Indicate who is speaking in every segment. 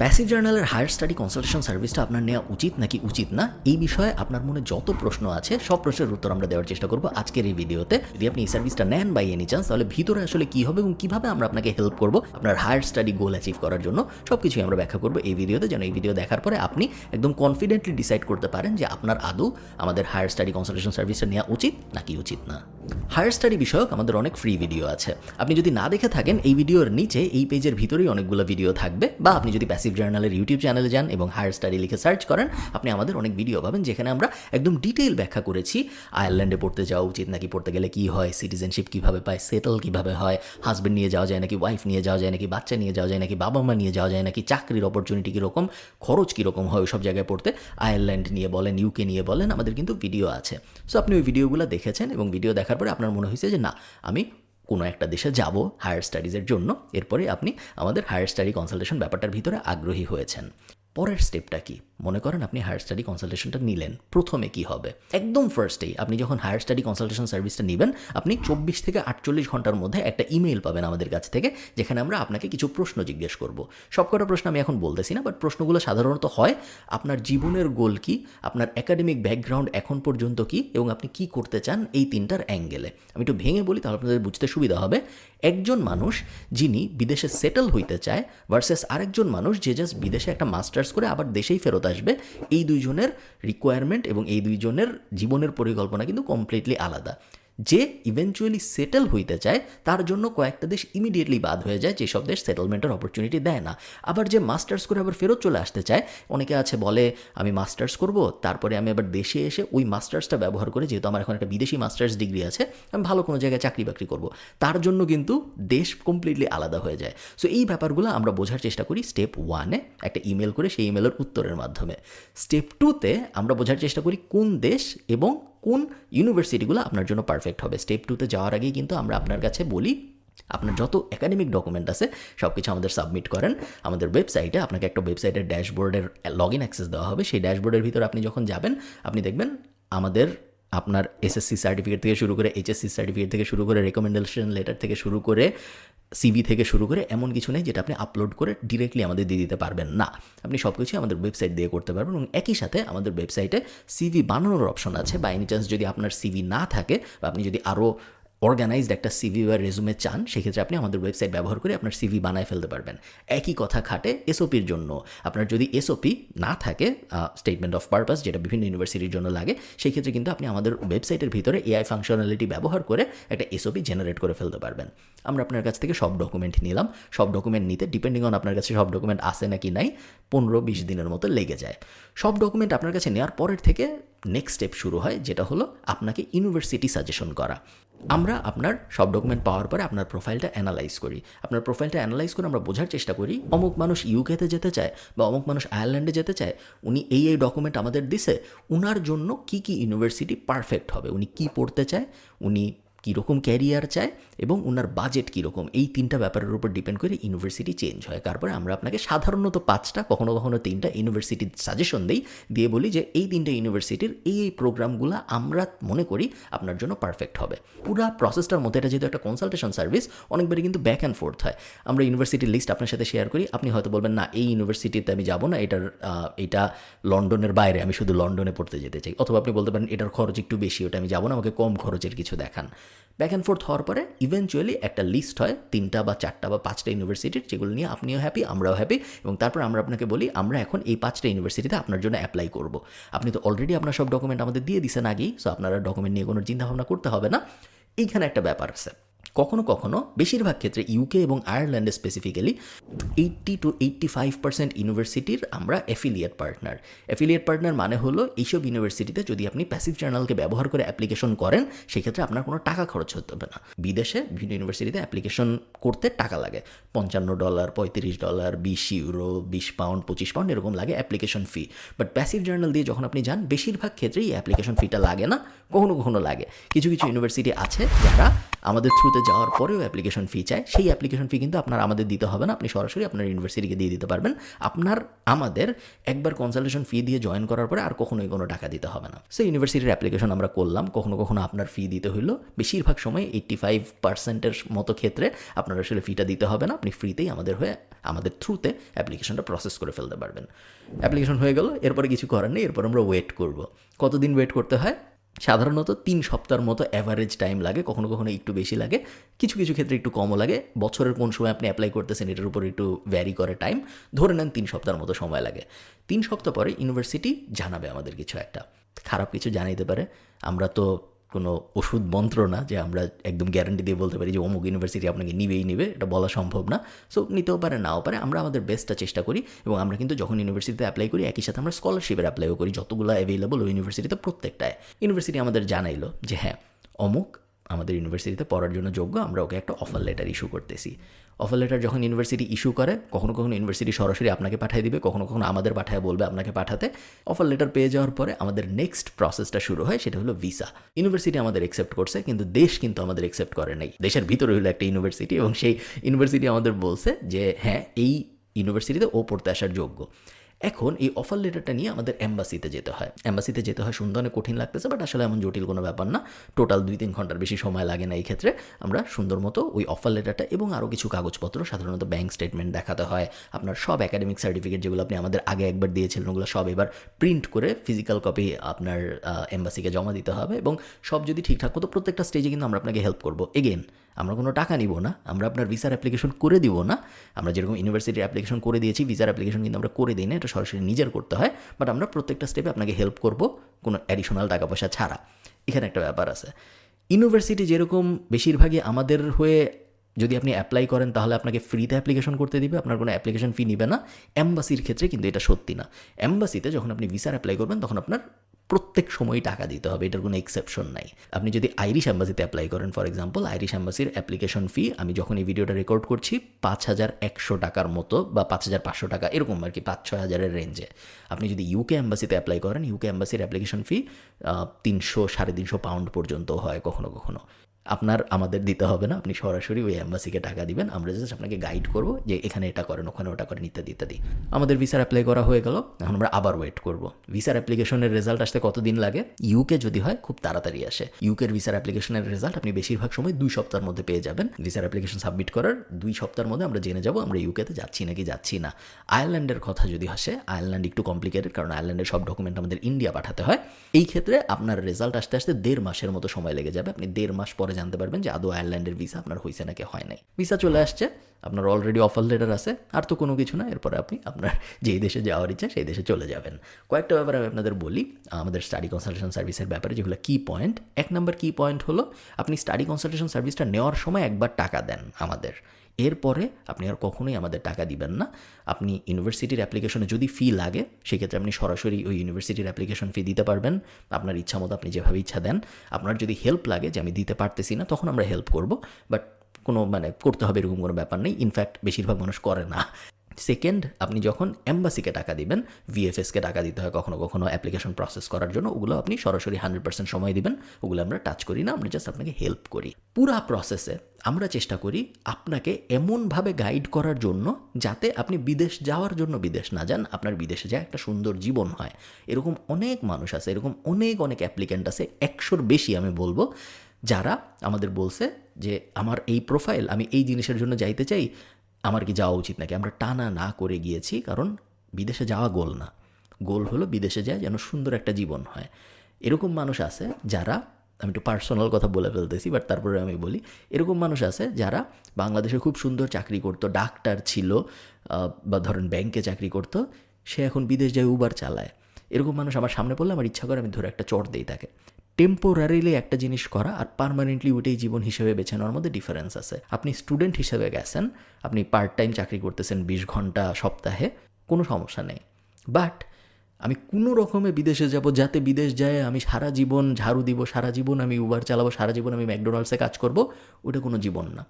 Speaker 1: Passive জার্নালের higher study consultation সার্ভিসটা আপনার নেওয়া উচিত নাকি উচিত না? এই বিষয়ে আপনার মনে যত প্রশ্ন আছে, সব প্রশ্নের উত্তর আমরা দেওয়ার চেষ্টা করব আজকের এই ভিডিওতে। যদি আপনি এই সার্ভিসটা নেন বাই এনি চান্স তাহলে ভিতরে আসলে কি হবে এবং কীভাবে আমরা আপনাকে হেল্প করব, আপনার হায়ার স্টাডি গোল অ্যাচিভ করার জন্য সব কিছুই আমরা ব্যাখ্যা করব এই ভিডিওতে। যেন এই ভিডিও দেখার পরে আপনি একদম কনফিডেন্টলি ডিসাইড করতে পারেন যে আপনার আদৌ আমাদের হায়ার স্টাডি কনসালটেশন সার্ভিসটা নেওয়া উচিত নাকি উচিত না। হায়ার স্টাডি বিষয়ক আমাদের অনেক ফ্রি ভিডিও আছে। আপনি যদি না দেখে থাকেন, এই ভিডিওর নিচে, এই পেজের ভিতরেই অনেকগুলো ভিডিও থাকবে। বা আপনি যদি প্যাসিভ জার্নালের ইউটিউব চ্যানেলে যান এবং হায়ার স্টাডি লিখে সার্চ করেন, আপনি আমাদের অনেক ভিডিও পাবেন, যেখানে আমরা একদম ডিটেইল ব্যাখ্যা করেছি। আয়ারল্যান্ডে পড়তে যাওয়া উচিত নাকি পড়তে গেলে কি হয় সিটিজেনশিপ কীভাবে পায় সেটেল কীভাবে হয় হাজবেন্ড নিয়ে যাওয়া যায় নাকি ওয়াইফ নিয়ে যাওয়া যায় নাকি, বাচ্চা নিয়ে যাওয়া যায় নাকি বাবা মা নিয়ে যাওয়া যায় নাকি, চাকরির অপরচুনিটি কীরকম, খরচ কীরকম হয় ওই সব জায়গায় পড়তে। আয়ারল্যান্ড নিয়ে বলেন ইউকে নিয়ে বলেন, আমাদের কিন্তু ভিডিও আছে। সো আপনি ওই ভিডিওগুলো দেখেছেন এবং ভিডিও দেখার পরে আপনার মনে হয়েছে যে না, আমি কোনো একটা দেশে যাব হায়ার স্টাডিজের জন্য। এরপরে আপনি আমাদের হায়ার স্টাডি কনসালটেশন ব্যাপারটার ভিতরে আগ্রহী হয়েছেন। পরের স্টেপটা কি? মনে করেন আপনি হায়ার স্টাডি কনসালটেশনটা নিলেন, প্রথমে কি হবে? একদম ফার্স্টেই আপনি যখন হায়ার স্টাডি কনসালটেশন সার্ভিসটা নেবেন, আপনি চব্বিশ থেকে আটচল্লিশ ঘণ্টার মধ্যে একটা ইমেল পাবেন আমাদের কাছ থেকে, যেখানে আমরা আপনাকে কিছু প্রশ্ন জিজ্ঞেস করব। সবকটা প্রশ্ন আমি এখন বলতেছি না বাট প্রশ্নগুলো সাধারণত হয়, আপনার জীবনের গোল কি, আপনার একাডেমিক ব্যাকগ্রাউন্ড এখন পর্যন্ত কি, এবং আপনি কি করতে চান এই তিনটার অ্যাঙ্গেলে আমি একটু ভেঙে বলি, তাহলে আপনাদের বুঝতে সুবিধা হবে। একজন মানুষ যিনি বিদেশে সেটেল হইতে চায় ভার্সেস আরেকজন মানুষ যে জাস্ট বিদেশে একটা মাস্টার্স করে আবার দেশেই ফেরত আসবে এই দুইজনের রিকোয়ারমেন্ট এবং এই দুইজনের জীবনের পরিকল্পনা কিন্তু কমপ্লিটলি আলাদা। যে ইভেনচুয়ালি সেটেল হইতে চায়, তার জন্য কয়েকটা দেশ ইমিডিয়েটলি বাদ হয়ে যায়, যেসব দেশ সেটেলমেন্টের অপরচুনিটি দেয় না। আবার যে মাস্টার্স করে আবার ফেরত চলে আসতে চায়, অনেকে আছে বলে, আমি মাস্টার্স করব, তারপরে আমি আবার দেশে এসে ওই মাস্টার্সটা ব্যবহার করে, যেহেতু আমার এখন একটা বিদেশি মাস্টার্স ডিগ্রি আছে, আমি ভালো কোনো জায়গায় চাকরি বাকরি করব। তার জন্য কিন্তু দেশ কমপ্লিটলি আলাদা হয়ে যায়। সো এই ব্যাপারগুলো আমরা বোঝার চেষ্টা করি স্টেপ ওয়ানে একটা ইমেল করে সেই ইমেলের উত্তরের মাধ্যমে। স্টেপ টুতে আমরা বোঝার চেষ্টা করি কোন দেশ এবং কোন ইউনিভার্সিটিগুলো আপনার জন্য পারফেক্ট হবে। স্টেপ টুতে যাওয়ার আগেই কিন্তু আমরা আপনার কাছে বলি, আপনার যত একাডেমিক ডকুমেন্ট আছে সব কিছু আমাদের সাবমিট করেন। আমাদের ওয়েবসাইটে আপনাকে একটা ওয়েবসাইটের ড্যাশবোর্ডের লগ ইন অ্যাক্সেস দেওয়া হবে। সেই ড্যাশবোর্ডের ভিতরে আপনি যখন যাবেন, আপনি দেখবেন আমাদের আপনার এসএসসি সার্টিফিকেট থেকে শুরু করে এইচএসসি সার্টিফিকেট থেকে শুরু করে রেকমেন্ডেশন লেটার থেকে শুরু করে সিভি থেকে শুরু করে এমন কিছু নেই যেটা আপনি আপলোড করে ডিরেক্টলি আমাদের দিয়ে দিতে পারবেন না। আপনি সব কিছুই আমাদের ওয়েবসাইট দিয়ে করতে পারবেন এবং একই সাথে আমাদের ওয়েবসাইটে সিভি বানানোর অপশন আছে। বা এনি চান্স যদি আপনার সিভি না থাকে বা আপনি যদি আরও অর্গানাইজড একটা সিভি বা রেজুমে চান, সেক্ষেত্রে আপনি আমাদের ওয়েবসাইট ব্যবহার করে আপনার সিভি বানায় ফেলতে পারবেন। একই কথা খাটে এসওপির জন্য। আপনার যদি এসওপি না থাকে স্টেটমেন্ট অফ পারপাস যেটা বিভিন্ন ইউনিভার্সিটির জন্য লাগে সেই ক্ষেত্রে কিন্তু আপনি আমাদের ওয়েবসাইটের ভিতরে এআই ফাংশনালিটি ব্যবহার করে একটা এসওপি জেনারেট করে ফেলতে পারবেন। আমরা আপনার কাছ থেকে সব ডকুমেন্ট নিলাম। সব ডকুমেন্ট নিতে ডিপেন্ডিং অন আপনার কাছে সব ডকুমেন্ট আসে নাকি নাই, পনেরো বিশ দিনের মতো লেগে যায়। সব ডকুমেন্ট আপনার কাছে নেওয়ার পরের থেকে নেক্সট স্টেপ শুরু হয়, যেটা হলো আপনাকে ইউনিভার্সিটি সাজেশন করা। আমরা আপনার সব ডকুমেন্ট পাওয়ার পরে আপনার প্রোফাইলটা অ্যানালাইজ করি। আপনার প্রোফাইলটা অ্যানালাইজ করে আমরা বোঝার চেষ্টা করি, অমুক মানুষ ইউকেতে যেতে চায় বা অমুক মানুষ আয়ারল্যান্ডে যেতে চায়, উনি এই এই ডকুমেন্ট আমাদের দিছে, উনার জন্য কি কি ইউনিভার্সিটি পারফেক্ট হবে, উনি কি পড়তে চায়, উনি কীরকম ক্যারিয়ার চায় এবং ওনার বাজেট কীরকম, এই তিনটা ব্যাপারের উপর ডিপেন্ড করে ইউনিভার্সিটি চেঞ্জ হয়। তারপরে আমরা আপনাকে সাধারণত পাঁচটা, কখনো কখনো তিনটা ইউনিভার্সিটির সাজেশন দিই, দিয়ে বলি যে এই তিনটা ইউনিভার্সিটির এই এই প্রোগ্রামগুলো আমরা মনে করি আপনার জন্য পারফেক্ট হবে। পুরা প্রসেসটার মধ্যে এটা যেহেতু একটা কনসালটেশন সার্ভিস অনেকবারই কিন্তু ব্যাক অ্যান্ড ফোর্থ হয়। আমরা ইউনিভার্সিটির লিস্ট আপনার সাথে শেয়ার করি, আপনি হয়তো বলবেন, না, এই ইউনিভার্সিটিতে আমি যাব না, এটার এটা লন্ডনের বাইরে, আমি শুধু লন্ডনে পড়তে যেতে চাই। অথবা আপনি বলতে পারেন, এটার খরচ একটু বেশি, ওটা আমি যাব না, আমাকে কম খরচের কিছু দেখান। ব্যাক অ্যান্ড ফোর্থ হওয়ার পরে ইভেনচুয়ালি একটা লিস্ট হয়, তিনটা বা চারটা বা পাঁচটা ইউনিভার্সিটির যেগুলো নিয়ে আপনিও হ্যাপি আমরাও হ্যাপি এবং তারপর আমরা আপনাকে বলি, আমরা এখন এই পাঁচটা ইউনিভার্সিটিতে আপনার জন্য অ্যাপ্লাই করব। আপনি তো অলরেডি আপনার সব ডকুমেন্ট আমাদের দিয়ে দিছেন আগেই সো আপনারা ডকুমেন্ট নিয়ে কোনো চিন্তাভাবনা করতে হবে না। এইখানে একটা ব্যাপার আছে। কখনো কখনো বেশিরভাগ ক্ষেত্রে ইউকে এবং আয়ারল্যান্ডে specifically eighty two eighty five percent ইউনিভার্সিটির আমরা অ্যাফিলিয়েট পার্টনার অ্যাফিলিয়েট পার্টনার মানে হলো এইসব ইউনিভার্সিটিতে যদি আপনি প্যাসিভ জার্নালকে ব্যবহার করে অ্যাপ্লিকেশন করেন, সেক্ষেত্রে আপনার কোনো টাকা খরচ হতে হবে না। বিদেশে বিভিন্ন ইউনিভার্সিটিতে অ্যাপ্লিকেশন করতে টাকা লাগে। পঞ্চান্ন ডলার পঁয়ত্রিশ ডলার বিশ ইউরো বিশ পাউন্ড পঁচিশ পাউন্ড এরকম লাগে application fee but Passive Journal দিয়ে যখন আপনি যান, বেশিরভাগ ক্ষেত্রেই অ্যাপ্লিকেশন ফিটা লাগে না, কখনো কখনো লাগে। কিছু কিছু ইউনিভার্সিটি আছে যারা আমাদের থ্রুতে যাওয়ার পরেও অ্যাপ্লিকেশন ফি চায়। সেই অ্যাপ্লিকেশন ফি কিন্তু আপনার আমাদের দিতে হবে না। আপনি সরাসরি আপনার ইউনিভার্সিটিকে দিয়ে দিতে পারবেন। আপনার, আমাদের একবার কনসালটেশন ফি দিয়ে জয়েন করার পরে আর কখনোই কোনো টাকা দিতে হবে না। সেই ইউনিভার্সিটির অ্যাপ্লিকেশন আমরা করলাম। কখনো কখনো আপনার ফি দিতে হইল। বেশিরভাগ সময় এইট্টি ফাইভ পার্সেন্টের মতো ক্ষেত্রে আপনার আসলে ফিটা দিতে হবে না। আপনি ফ্রিতেই আমাদের হয়ে আমাদের থ্রুতে অ্যাপ্লিকেশনটা প্রসেস করে ফেলতে পারবেন। অ্যাপ্লিকেশন হয়ে গেল। এরপরে কিছু করার নেই। এরপর আমরা ওয়েট করব। কতদিন ওয়েট করতে হয়? সাধারণত তিন সপ্তাহের মতো অ্যাভারেজ টাইম লাগে, কখনো কখনো একটু বেশি লাগে। কিছু কিছু ক্ষেত্রে একটু কমও লাগে। বছরের কোন সময় আপনি অ্যাপ্লাই করতেছেন, এটার উপর একটু ভ্যারি করে টাইম ধরে নেন তিন সপ্তাহের মতো সময় লাগে। তিন সপ্তাহ পরে ইউনিভার্সিটি জানাবে আমাদের কিছু একটা। খারাপ কিছু জানাইতে পারে। আমরা তো কোনো ওষুধ মন্ত্র না যে আমরা একদম গ্যারান্টি দিয়ে বলতে পারি যে অমুক ইউনিভার্সিটি আপনাকে নিবেই নিবে, এটা বলা সম্ভব না। সো নিতেও পারে, নাও পারে, আমরা আমাদের বেস্টটা চেষ্টা করি এবং আমরা কিন্তু যখন ইউনিভার্সিটিতে অ্যাপ্লাই করি, একই সাথে আমরা স্কলারশিপের অ্যাপ্লাইও করি, যতগুলো অ্যাভেলেবল ইউনিভার্সিটিতে প্রত্যেকটায়। ইউনিভার্সিটি আমাদের জানাইলো যে হ্যাঁ অমুক আমাদের ইউনিভার্সিটিতে পড়ার জন্য যোগ্য, আমরা ওকে একটা অফার লেটার ইস্যু করতেছি। অফার লেটার যখন ইউনিভার্সিটি ইস্যু করে, কখনো কখনো ইউনিভার্সিটি সরাসরি আপনাকে পাঠিয়ে দিবে, কখনো কখনো আমাদের পাঠায় বলবে আপনাকে পাঠাতে। অফার লেটার পেয়ে যাওয়ার পরে আমাদের নেক্সট প্রসেসটা শুরু হয়, সেটা হলো ভিসা ইউনিভার্সিটি আমাদের একসেপ্ট করছে, কিন্তু দেশ কিন্তু আমাদের একসেপ্ট করে নাই। দেশের ভিতরে হলো একটা ইউনিভার্সিটি এবং সেই ইউনিভার্সিটি আমাদের বলছে যে হ্যাঁ এই ইউনিভার্সিটিতে ও পড়তে আসার যোগ্য। এখন এই অফার লেটারটা নিয়ে আমাদের অ্যাম্বাসিতে যেতে হয়। অ্যাম্বাসিতে যেতে হয় শুনতে অনেক কঠিন লাগতেছে বাট আসলে এমন জটিল কোনো ব্যাপার না। টোটাল দুই তিন ঘণ্টার বেশি সময় লাগে না এই ক্ষেত্রে। আমরা সুন্দর মতো ওই অফার লেটারটা এবং আরও কিছু কাগজপত্র, সাধারণত ব্যাংক স্টেটমেন্ট দেখাতে হয়। আপনার সব একাডেমিক সার্টিফিকেট যেগুলো আপনি আমাদের আগে একবার দিয়েছিলেন, ওগুলো সব এবার প্রিন্ট করে ফিজিক্যাল কপি আপনার এম্বাসিকে জমা দিতে হবে এবং সব যদি ঠিকঠাক মতো প্রত্যেকটা স্টেজে কিন্তু আমরা আপনাকে হেল্প করব। এগেন আমরা কোনো টাকা নিব না, আমরা আপনার ভিসার অ্যাপ্লিকেশন করে দিব না। আমরা যেরকম ইউনিভার্সিটির অ্যাপ্লিকেশন করে দিয়েছি ভিসার অ্যাপ্লিকেশন কিন্তু আমরা করে দিই না, এটা সরাসরি নিজের করতে হয়। বাট আমরা প্রত্যেকটা স্টেপে আপনাকে হেল্প করব কোনো অ্যাডিশনাল টাকা পয়সা ছাড়া। এখানে একটা ব্যাপার আছে। ইউনিভার্সিটি যেরকম বেশিরভাগই আমাদের হয়ে যদি আপনি অ্যাপ্লাই করেন, তাহলে আপনাকে ফ্রিতে অ্যাপ্লিকেশন করতে দিবে, আপনার কোনো অ্যাপ্লিকেশন ফি নিবে না। অ্যাম্বাসির ক্ষেত্রে কিন্তু এটা সত্যি না। অ্যাম্বাসিতে যখন আপনি ভিসার অ্যাপ্লাই করবেন, তখন আপনার প্রত্যেক সময় টাকা দিতে হবে, এটার কোনো এক্সেপশন নাই। আপনি যদি আইরিশ অ্যাম্বাসিতে অ্যাপ্লাই করেন ফর এক্সাম্পল আইরিশ অ্যাম্বাসির অ্যাপ্লিকেশন ফি আমি যখন এই ভিডিওটা রেকর্ড করছি, পাঁচ হাজার একশো টাকার মতো বা পাঁচ হাজার পাঁচশো টাকা, এরকম আর কি, পাঁচ ছয় হাজারের রেঞ্জে আপনি যদি ইউকে অ্যাম্বাসিতে অ্যাপ্লাই করেন ইউকে অ্যাম্বাসির অ্যাপ্লিকেশন ফি তিনশো সাড়ে তিনশো পাউন্ড পর্যন্ত হয় কখনো কখনো। আপনার আমাদের দিতে হবে না। আপনি সরাসরি ওই অ্যাম্বাসিকে টাকা দিবেন। আমরা জাস্ট আপনাকে গাইড করব যে এখানে এটা করেন, ওখানে ওটা করেন, ইত্যাদি ইত্যাদি। আমাদের ভিসার অ্যাপ্লাই করা হয়ে গেল। এখন আমরা আবার ওয়েট করব। ভিসার অ্যাপ্লিকেশনের রেজাল্ট আসতে কতদিন লাগে? ইউকে যদি হয়, খুব তাড়াতাড়ি আসে। ইউকের ভিসার অ্যাপ্লিকেশনের রেজাল্ট আপনি বেশিরভাগ সময় দুই সপ্তাহের মধ্যে পেয়ে যাবেন। ভিসার অ্যাপ্লিকেশন সাবমিট করার দুই সপ্তাহের মধ্যে আমরা জেনে যাব, আমরা ইউকেতে যাচ্ছি নাকি যাচ্ছি না। আয়ারল্যান্ডের কথা যদি আসে আয়ারল্যান্ড একটু কমপ্লিকেটেড কারণ আয়ারল্যান্ডের সব ডকুমেন্ট আমাদের ইন্ডিয়া পাঠাতে হয়। এই ক্ষেত্রে আপনার রেজাল্ট আসতে আসতে দেড় মাসের মতো সময় লেগে যাবে। আপনি দেড় মাস পরে জানতে পারবেন যে আদৌ আয়ারল্যান্ডের ভিসা আপনার হয়েছে নাকি হয় নাই। ভিসা চলে আসছে, আপনার অলরেডি অফার লেটার আছে, আর তো কোনো কিছু না, এরপরে আপনি আপনার যেই দেশে যাওয়ার ইচ্ছা, সেই দেশে চলে যাবেন। কয়েকটা ব্যাপারে আমি আপনাদের বলি, আমাদের স্টাডি কনসালটেশন সার্ভিসের ব্যাপারে যেগুলো কি পয়েন্ট এক নম্বর কি পয়েন্ট হলো, আপনি স্টাডি কনসালটেশন সার্ভিসটা নেওয়ার সময় একবার টাকা দেন আমাদের। এরপরে আপনি আর কখনোই আমাদের টাকা দিবেন না। আপনি ইউনিভার্সিটির অ্যাপ্লিকেশনে যদি ফি লাগে, সেক্ষেত্রে আপনি সরাসরি ওই ইউনিভার্সিটির অ্যাপ্লিকেশন ফি দিতে পারবেন। আপনার ইচ্ছা মতো আপনি যেভাবে ইচ্ছা দেন। আপনার যদি হেল্প লাগে যে আমি দিতে পারতেছি না, তখন আমরা হেল্প করব। বাট কোনো মানে করতে হবে এরকম কোনো ব্যাপার নেই। ইনফ্যাক্ট বেশিরভাগ মানুষ করে না। সেকেন্ড আপনি যখন এম্বাসিকে টাকা দিবেন ভিএফএসকে টাকা দিতে হয় কখনো কখনো অ্যাপ্লিকেশন প্রসেস করার জন্য, ওগুলো আপনি সরাসরি হান্ড্রেড পার্সেন্ট সময় দিবেন, ওগুলো আমরা টাচ করি না, আমরা জাস্ট আপনাকে হেল্প করি। পুরা প্রসেসে আমরা চেষ্টা করি আপনাকে এমনভাবে গাইড করার জন্য যাতে আপনি বিদেশ যাওয়ার জন্য বিদেশ না যান, আপনার বিদেশে যায় একটা সুন্দর জীবন হয়। এরকম অনেক মানুষ আছে, এরকম অনেক অনেক অ্যাপ্লিক্যান্ট আছে, একশোর বেশি আমি বলব, যারা আমাদের বলছে যে, আমার এই প্রোফাইল আমি এই জিনিসের জন্য যাইতে চাই আমার কি যাওয়া উচিত নাকি? আমরা টানা না করে গিয়েছি, কারণ বিদেশে যাওয়া গোল না। গোল হলো বিদেশে যায় যেন সুন্দর একটা জীবন হয়। এরকম মানুষ আছে যারা, আমি একটু পার্সোনাল কথা বলে ফেলতেছি বাট তারপরে আমি বলি, এরকম মানুষ আছে যারা বাংলাদেশে খুব সুন্দর চাকরি করতো, ডাক্তার ছিল বা ধরেন ব্যাংকে চাকরি করতো, সে এখন বিদেশ যায় উবার চালায়। এরকম মানুষ আমার সামনে পড়লে আমার ইচ্ছা করে আমি ধরে একটা চট দিই তাকে। টেম্পোরারিলি একটা জিনিস করা আর পার্মানেন্টলি ওইটাই জীবন হিসেবে বেছে নেওয়ার মধ্যে ডিফারেন্স আছে। আপনি স্টুডেন্ট হিসেবে গেছেন, আপনি পার্ট টাইম চাকরি করতেছেন বিশ ঘণ্টা সপ্তাহে, কোনো সমস্যা নেই। বাট আমি কোনো রকমে বিদেশে যাব, যাতে বিদেশ যায়, আমি সারা জীবন ঝাড়ু দিব, সারা জীবন আমি উবার চালাবো, সারা জীবন আমি ম্যাকডোনাল্ডসে কাজ করব ওটা কোনো জীবন না।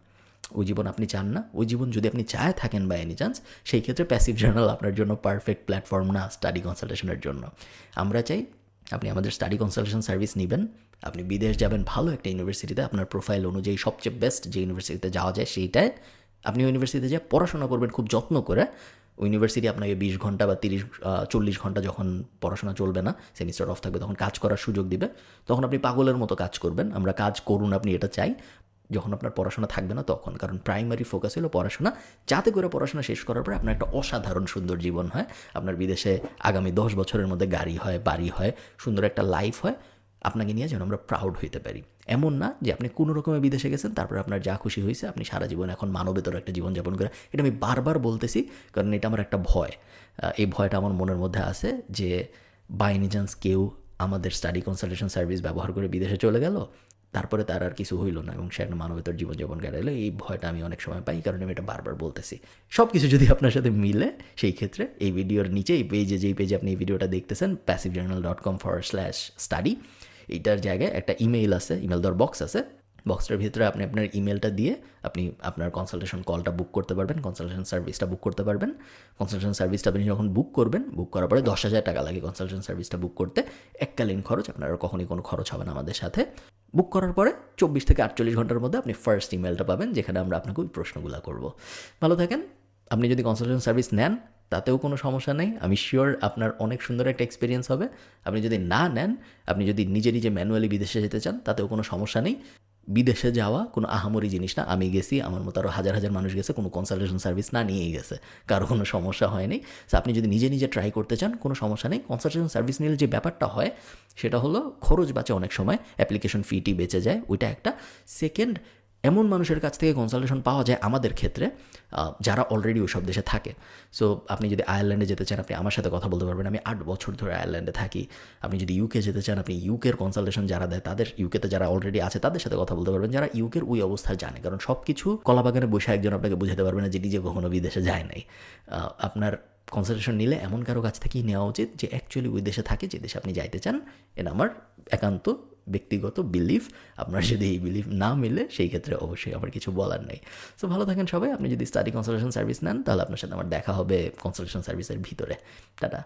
Speaker 1: ওই জীবন আপনি চান না। ওই জীবন যদি আপনি চায় থাকেন বা এনি চান্স সেই ক্ষেত্রে প্যাসিভ জার্নাল আপনার জন্য পারফেক্ট প্ল্যাটফর্ম না স্টাডি কনসালটেশনের জন্য। আমরা চাই আপনি আমাদের স্টাডি কনসালটেশন সার্ভিস নেবেন। আপনি বিদেশ যাবেন, ভালো একটা ইউনিভার্সিটিতে আপনার প্রোফাইল অনুযায়ী সবচেয়ে বেস্ট যে ইউনিভার্সিটিতে যাওয়া যায় সেইটায় আপনি ইউনিভার্সিটিতে যা পড়াশোনা করবেন খুব যত্ন করে। ইউনিভার্সিটি আপনাকে বিশ ঘণ্টা বা তিরিশ চল্লিশ ঘণ্টা যখন পড়াশোনা চলবে না সেমিস্টার অফ থাকবে, তখন কাজ করার সুযোগ দিবে। তখন আপনি পাগলের মতো কাজ করবেন। আমরা কাজ করুন আপনি, এটা চাই। যখন আপনার পড়াশোনা থাকবে না তখন। কারণ প্রাইমারি ফোকাস হলো পড়াশোনা। যাতে করে পড়াশোনা শেষ করার পরে আপনার একটা অসাধারণ সুন্দর জীবন হয়। আপনার বিদেশে আগামী দশ বছরের মধ্যে গাড়ি হয়, বাড়ি হয়, সুন্দর একটা লাইফ হয়। আপনাকে নিয়ে যেন আমরা প্রাউড হইতে পারি। এমন না যে আপনি কোনো রকমে বিদেশে গেছেন, তারপর আপনার যা খুশি হয়েছে, আপনি সারা জীবন এখন মানবেতর একটা জীবনযাপন করে। এটা আমি বারবার বলতেছি, কারণ এটা আমার একটা ভয়। এই ভয়টা আমার মনের মধ্যে আছে যে বাই এনি চান্স কেউ আমাদের স্টাডি কনসালটেশন সার্ভিস ব্যবহার করে বিদেশে চলে গেল? তারপরে তার আর কিছু হইল না এবং সে একটা মানবেতর জীবনযাপন কাটাইলো। এই ভয়টা আমি অনেক সময় পাই কারণ আমি এটা বারবার বলতেছি। সব কিছু যদি আপনার সাথে মিলে, সেই ক্ষেত্রে এই ভিডিওর নিচে, এই পেজে যেই পেজে আপনি এই ভিডিওটা দেখতেছেন Passive Journal dot com for slash study এইটার জায়গায় একটা ইমেইল আছে ইমেল দেওয়ার বক্স আছে। বক্সটার ভিতরে আপনি আপনার ইমেলটা দিয়ে আপনি আপনার কনসালটেশন কলটা বুক করতে পারবেন কনসালটেশন সার্ভিসটা বুক করতে পারবেন। কনসালটেশন সার্ভিসটা আপনি যখন বুক করবেন বুক করার পরে দশ হাজার টাকা লাগে কনসালটেশন সার্ভিসটা বুক করতে। এককালীন খরচ, আপনার কখনই কোনো খরচ হবে না আমাদের সাথে। বুক করার পরে চব্বিশ থেকে আটচল্লিশ ঘণ্টার মধ্যে আপনি ফার্স্ট ইমেলটা পাবেন, যেখানে আমরা আপনাকে ওই প্রশ্নগুলো করব। ভালো থাকেন। আপনি যদি কনসালটেশন সার্ভিস নেন, তাতেও কোনো সমস্যা নেই। আমি শিওর আপনার অনেক সুন্দর একটা এক্সপিরিয়েন্স হবে। আপনি যদি না নেন, আপনি যদি নিজে নিজে ম্যানুয়ালি বিদেশে যেতে চান, তাতেও কোনো সমস্যা নেই। বিদেশে যাওয়া কোনো আহামরি জিনিস না। আমি গেছি, আমার মতো আরও হাজার হাজার মানুষ গেছে, কোনো কনসালটেশন সার্ভিস না নিয়েই গেছে। কারও কোনো সমস্যা হয়নি। সো আপনি যদি নিজে নিজে ট্রাই করতে চান, কোনো সমস্যা নেই। কনসালটেশন সার্ভিস নিলে যে ব্যাপারটা হয়, সেটা হলো খরচ বাঁচে অনেক সময় অ্যাপ্লিকেশন ফিটি বেঁচে যায়, ওইটা একটা। সেকেন্ড এমন মানুষের কাছ থেকে কনসালটেশন পাওয়া যায় আমাদের ক্ষেত্রে যারা অলরেডি ওইসব দেশে থাকে। সো আপনি যদি আয়ারল্যান্ডে যেতে চান, আপনি আমার সাথে কথা বলতে পারবেন। আমি আট বছর ধরে আয়ারল্যান্ডে থাকি। আপনি যদি ইউকে যেতে চান, আপনি ইউকের কনসালটেশন যারা দেয়, তাদের ইউকেতে যারা অলরেডি আছে, তাদের সাথে কথা বলতে পারবেন। যারা ইউকের ওই অবস্থা জানে কারণ সব কিছু কলাবাগানে বসে একজন আপনাকে বুঝাতে পারবে না যে নিজে কখনো বিদেশে যায় নাই। আপনার কনসালটেশন নিলে এমন কারও কাছ থেকেই নেওয়া উচিত যে অ্যাকচুয়ালি ওই দেশে থাকে যে দেশে আপনি যাইতে চান। এটা আমার একান্ত ব্যক্তিগত বিলিফ আপনার যদি এই বিলিফ না মিলে সেই ক্ষেত্রে অবশ্যই আমার কিছু বলার নেই। সো ভালো থাকেন সবাই। আপনি যদি স্টাডি কনসালটেশন সার্ভিস নেন তাহলে আপনার সাথে আমার দেখা হবে কনসালটেশন সার্ভিসের ভিতরে। টাটা।